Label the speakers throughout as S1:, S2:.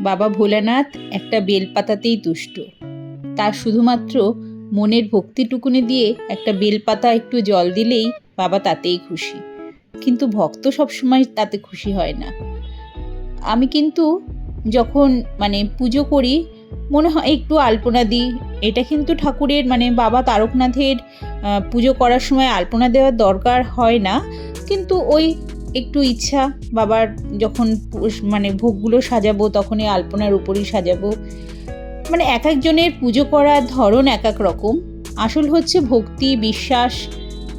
S1: বাবা ভোলানাথ একটা বেলপাতাতেই তুষ্ট তার শুধুমাত্র মনের ভক্তিটুকুনি দিয়ে একটা বেলপাতা একটু জল দিলেই বাবা তাতেই খুশি। কিন্তু ভক্ত সবসময় তাতে খুশি হয় না। আমি কিন্তু যখন মানে পুজো করি, মনে হয় একটু আলপনা দিই। এটা কিন্তু ঠাকুরের মানে বাবা তারকনাথের পুজো করার সময় আলপনা দেওয়ার দরকার হয় না। কিন্তু ওই একটু ইচ্ছা, বাবার যখন মানে ভোগগুলো সাজাবো তখনই আলপনার উপরই সাজাবো। মানে এক একজনের পুজো করার ধরন এক এক রকম। আসল হচ্ছে ভক্তি, বিশ্বাস,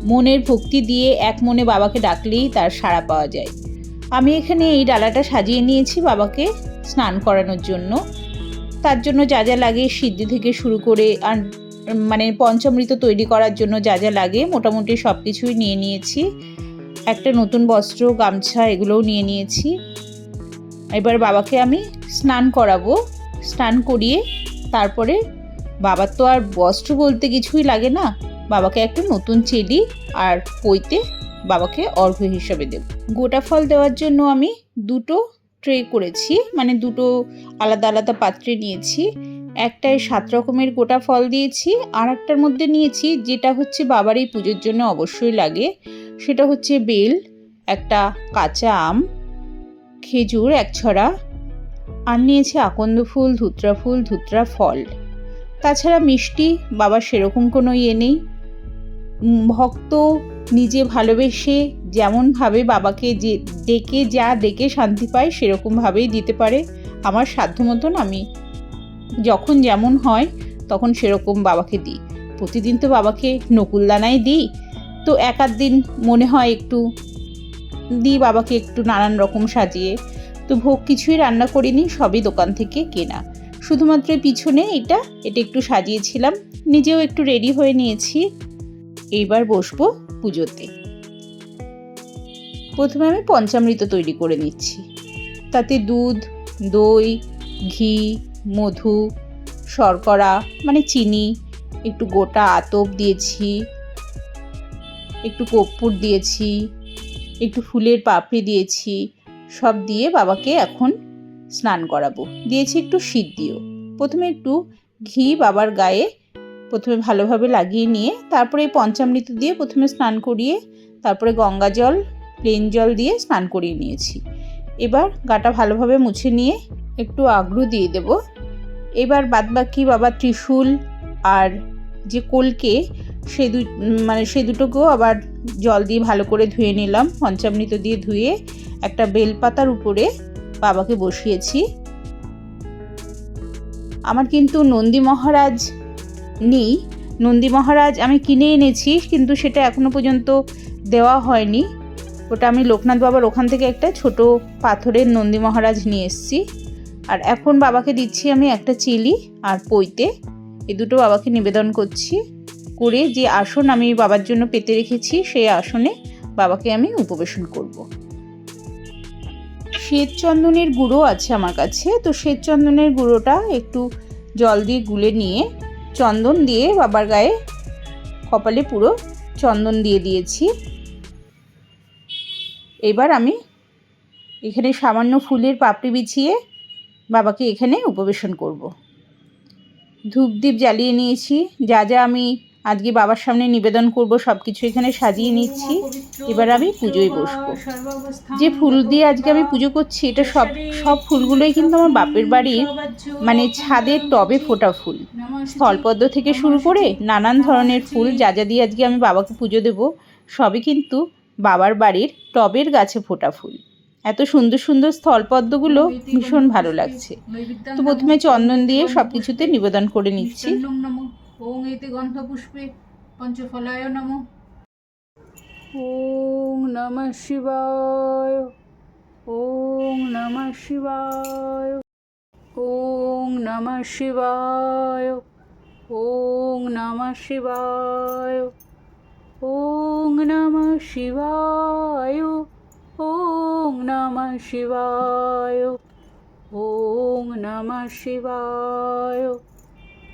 S1: মনের ভক্তি দিয়ে এক মনে বাবাকে ডাকলেই তার সাড়া পাওয়া যায়। আমি এখানে এই ডালাটা সাজিয়ে নিয়েছি বাবাকে স্নান করানোর জন্য। তার জন্য যা যা লাগে সিদ্ধি থেকে শুরু করে আর মানে পঞ্চামৃত তৈরি করার জন্য যা যা লাগে মোটামুটি সব কিছুই নিয়ে নিয়েছি। একটা নতুন বস্ত্র, গামছা এগুলোও নিয়ে নিয়েছি। এবার বাবাকে আমি স্নান করাবো। স্নান করিয়ে তারপরে বাবার তো আর বস্ত্র বলতে কিছুই লাগে না। বাবাকে একটা নতুন চেলি আর পইতে বাবাকে অর্ঘ্য হিসাবে দেব। গোটা ফল দেওয়ার জন্য আমি দুটো ট্রে করেছি মানে দুটো আলাদা আলাদা পাত্রে নিয়েছি। একটায় সাত রকমের গোটা ফল দিয়েছি আর একটার মধ্যে নিয়েছি, যেটা হচ্ছে বাবার এই পুজোর জন্য অবশ্যই লাগে। সেটা হচ্ছে বেল, একটা কাঁচা আম, খেজুর, এক ছড়া, আর নিয়েছে আকন্দ ফুল, ধুতরা ফুল, ধুতরা ফল। তাছাড়া মিষ্টি বাবার সেরকম কোনো ইয়ে নেই। ভক্ত নিজে ভালোবেসে যেমনভাবে বাবাকে যে, ডেকে যা ডেকে শান্তি পায়, সেরকমভাবেই দিতে পারে। আমার সাধ্য মতন আমি যখন যেমন হয়, তখন সেরকম বাবাকে দিই। প্রতিদিন তো বাবাকে নকুলদানাই দিই। তো এক আধ দিন মনে হয় একটু দিই বাবাকে একটু নানান রকম সাজিয়ে, তো ভোগ কিছুই রান্না করিনি, সবই দোকান থেকে কেনা। শুধুমাত্র পিছনে এটা এটা একটু সাজিয়েছিলাম, নিজেও একটু রেডি হয়ে নিয়েছি। এইবার বসবো পুজোতে। প্রথমে আমি পঞ্চামৃত তৈরি করে নিচ্ছি। তাতে দুধ, দই, ঘি, মধু, শর্করা মানে চিনি, একটু গোটা আতপ দিয়েছি। একটু কর্পূর দিয়েছি, একটু ফুলের পাপড়ি দিয়েছি, সব দিয়ে বাবাকে এখন স্নান করাবো। দিয়েছি একটু সিদ্ধিও প্রথমে একটু ঘি বাবার গায়ে প্রথমে ভালোভাবে লাগিয়ে নিয়ে, তারপরে এই পঞ্চামৃত দিয়ে প্রথমে স্নান করিয়ে, তারপরে গঙ্গা জল প্লেন জল দিয়ে স্নান করিয়ে নিয়েছি। এবার গাটা ভালোভাবে মুছে নিয়ে একটু আগ্রু দিয়ে দেব। এবার বাদবাকি বাবা ত্রিশূল আর যে কলকে সে দু মানে সে দুটোকেও আবার জল দিয়ে ভালো করে ধুয়ে নিলাম। পঞ্চামৃত দিয়ে ধুয়ে একটা বেলপাতার উপরে বাবাকে বসিয়েছি। আমার কিন্তু নন্দী মহারাজ নেই। নন্দী মহারাজ আমি কিনে এনেছি, কিন্তু সেটা এখনও পর্যন্ত দেওয়া হয়নি। ওটা আমি লোকনাথ বাবার ওখান থেকে একটা ছোট পাথরের নন্দী মহারাজ নিয়ে এসেছি। আর এখন বাবাকে দিচ্ছি আমি একটা চিলি আর পইতে। এ দুটো বাবাকে নিবেদন করছি। করে যে আসন আমি বাবার জন্য পেতে রেখেছি, সেই আসনে বাবাকে আমি উপবেশন করব। শ্বেত চন্দনের গুঁড়ো আছে আমার কাছে, তো শ্বেত চন্দনের গুঁড়োটা একটু জল দিয়ে গুলে নিয়ে, চন্দন দিয়ে বাবার গায়ে কপালে পুরো চন্দন দিয়ে দিয়েছি। এবার আমি এখানে সামান্য ফুলের পাপড়ি বিছিয়ে বাবাকে এখানে উপবেশন করব। ধূপদীপ জ্বালিয়ে নিয়েছি, যা যা আমি আজকে বাবার সামনে নিবেদন করব সব কিছু এখানে সাজিয়ে নিচ্ছি। এবার আমি পুজোয় বসবো। যে ফুল দিয়ে আজকে আমি পুজো করছি, এটা সব সব ফুলগুলোই কিন্তু আমার বাপের বাড়ির মানে ছাদের টবে ফোটা ফুল। স্থলপদ্ম থেকে শুরু করে নানান ধরনের ফুল, যা যা দিয়ে আজকে আমি বাবাকে পুজো দেব, সবই কিন্তু বাবার বাড়ির টবের গাছে ফোটা ফুল। এত সুন্দর সুন্দর স্থলপদ্মগুলো ভীষণ ভালো লাগছে। তো প্রথমে চন্দন দিয়ে সব কিছুতে নিবেদন করে নিচ্ছি।
S2: ওং এতে গন্ধপুষ্পে পঞ্চফলায় নম। ওং নমঃ শিবায়। ওং নমঃ শিবায়। ওং নমঃ শিবায়। ওং নমঃ শিবায়। ওং নমঃ শিবায়। ওং নমঃ শিবায়। ওং নমঃ শিবায়।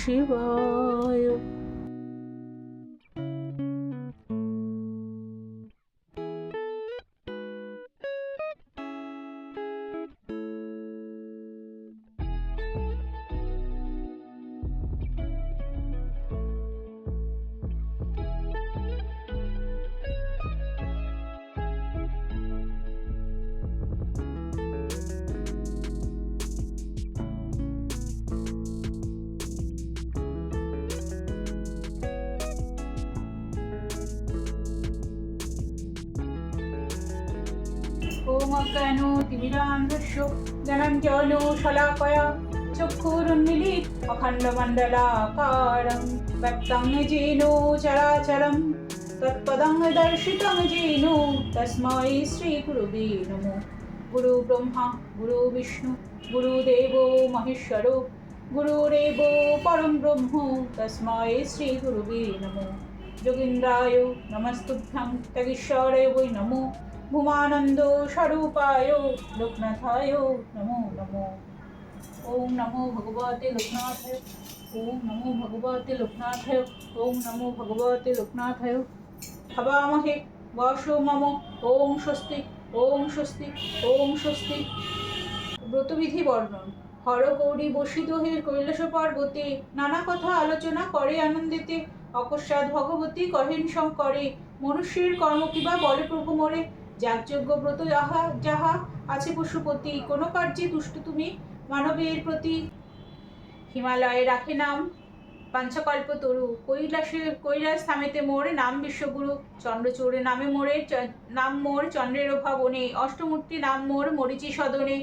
S2: শিবায়। অজ্ঞানো তিমিরান্ধস্য জনঞ্জন শলাকয়া চক্ষুরুন্মিলিত অখণ্ডমণ্ডলাকারং ব্যক্তং যেন চরাচরং তৎপদং দর্শিতং যেন তস্মৈ শ্রীগুরুবে নমো। গুরু ব্রহ্মা, গুরু বিষ্ণু গুরুদেব মহেশ্বর গুরুরেব পরম ব্রহ্ম, তস্মৈ শ্রীগুরুবে নমো। যোগীন্দ্রায় নমস্তুভ্যং তগীশ্বরায় বৈ নমো। ভূমানন্দ স্বরূপায় লোকনাথায় নমো নমো ওম নমো ভগবতে লোকনাথায় ওম নমো ভগবতে লোকনাথায় ওম নমো ভগবতে লোকনাথায় হবামহে বসো মম ওম স্বস্তি ওম স্বস্তি ওম স্বস্তি ব্রতবিধি বর্ণন হর গৌরী বসিদহের কৈলাস পর্বতে। নানা কথা আলোচনা করে আনন্দিতে। অকস্মাৎ ভগবতী কহেন শঙ্করে, মনুষ্যের কর্ম কিবা বলে প্রভু মোরে? যাগযজ্ঞ ব্রত যাহা যাহা আছে পশুপতি, কোনো কার্যে দুষ্ট তুমি মানবের প্রতি। হিমালয়ে রাখে নাম পাঞ্চকল্প তরু, কৈলাসে, কৈলাস থামেতে মোর নাম বিশ্বগুরু, চন্দ্রচূড়ে নামে মোরে নাম মোর চন্দ্রের ভাবনে অষ্টমূর্তি নাম মোর মরিচি সদনে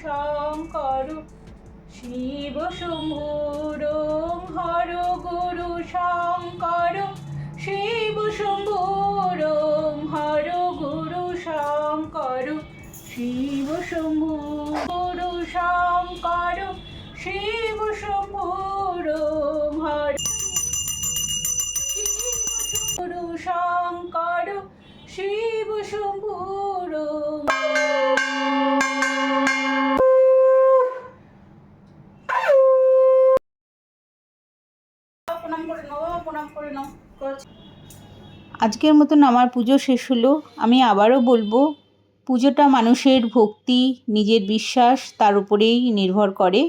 S2: শঙ্কর শিব শম্ভুর হর গুরু শঙ্কর শিব শম্ভুর হর গুরু শঙ্কর শিব শম্ভু গুরু শঙ্কর শিব প্রণাম করে
S1: আজকের মতন আমার পুজো শেষ হলো। আমি আবারও বলব, পুজোটা মানুষের ভক্তি, নিজের বিশ্বাস, তার উপরেই নির্ভর করে।